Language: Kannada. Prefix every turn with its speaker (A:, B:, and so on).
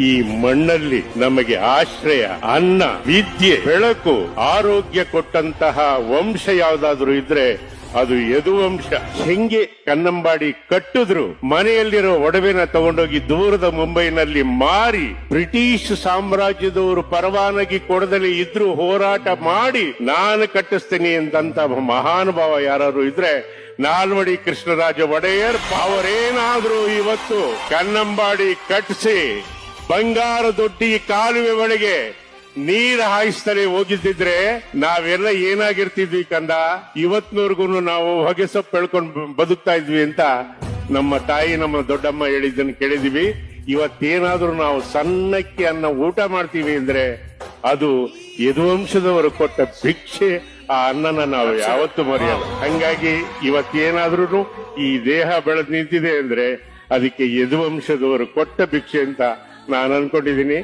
A: ಈ ಮಣ್ಣಲ್ಲಿ ನಮಗೆ ಆಶ್ರಯ, ಅನ್ನ, ವಿದ್ಯೆ, ಬೆಳಕು, ಆರೋಗ್ಯ ಕೊಟ್ಟಂತಹ ವಂಶ ಯಾವ್ದಾದ್ರು ಇದ್ರೆ ಅದು ಯದುವಂಶ. ಹೆಂಗೆ ಕನ್ನಂಬಾಡಿ ಕಟ್ಟಿದ್ರು, ಮನೆಯಲ್ಲಿರೋ ಒಡವೆನ ತಗೊಂಡೋಗಿ ದೂರದ ಮುಂಬೈನಲ್ಲಿ ಮಾರಿ, ಬ್ರಿಟಿಷ್ ಸಾಮ್ರಾಜ್ಯದವರು ಪರವಾನಗಿ ಕೊಡದಲ್ಲಿ ಇದ್ರು ಹೋರಾಟ ಮಾಡಿ, ನಾನು ಕಟ್ಟಿಸ್ತೀನಿ ಅಂತಂತ ಮಹಾನುಭಾವ ಯಾರು ಇದ್ರೆ, ನಾಲ್ವಡಿ ಕೃಷ್ಣರಾಜ ಒಡೆಯರ್, ಅವರೇನಾದ್ರೂ ಇವತ್ತು ಕನ್ನಂಬಾಡಿ ಕಟ್ಟಿಸಿ ಬಂಗಾರ ದೊಡ್ಡಿ ಕಾಲುವೆ ಒಳಗೆ ನೀರ್ ಹಾಯಿಸ್ತಲೇ ಹೋಗಿದ್ದಿದ್ರೆ ನಾವೆಲ್ಲ ಏನಾಗಿರ್ತಿದ್ವಿ ಕಂದ? ಇವತ್ನವರೆಗೂ ನಾವು ಹೊಗೆ ಸೊಪ್ಪು ಬೆಳ್ಕೊಂಡು ಬದುಕ್ತಾ ಇದ್ವಿ ಅಂತ ನಮ್ಮ ತಾಯಿ, ನಮ್ಮ ದೊಡ್ಡಮ್ಮ ಹೇಳಿದ್ದನ್ನು ಕೇಳಿದೀವಿ. ಇವತ್ತೇನಾದ್ರೂ ನಾವು ಸಣ್ಣಕ್ಕೆ ಅನ್ನ ಊಟ ಮಾಡ್ತೀವಿ ಅಂದ್ರೆ ಅದು ಯದುವಂಶದವರು ಕೊಟ್ಟ ಭಿಕ್ಷೆ, ಆ ಅನ್ನನ ನಾವು ಯಾವತ್ತೂ ಮರೆಯಲ್ಲ. ಹಂಗಾಗಿ ಇವತ್ತೇನಾದ್ರೂ ಈ ದೇಹ ಬೆಳೆದು ನಿಂತಿದೆ ಅಂದ್ರೆ ಅದಕ್ಕೆ ಯದುವಂಶದವರು ಕೊಟ್ಟ ಭಿಕ್ಷೆ ಅಂತ ನಾನು ಅನ್ಕೊಂಡಿದ್ದೀನಿ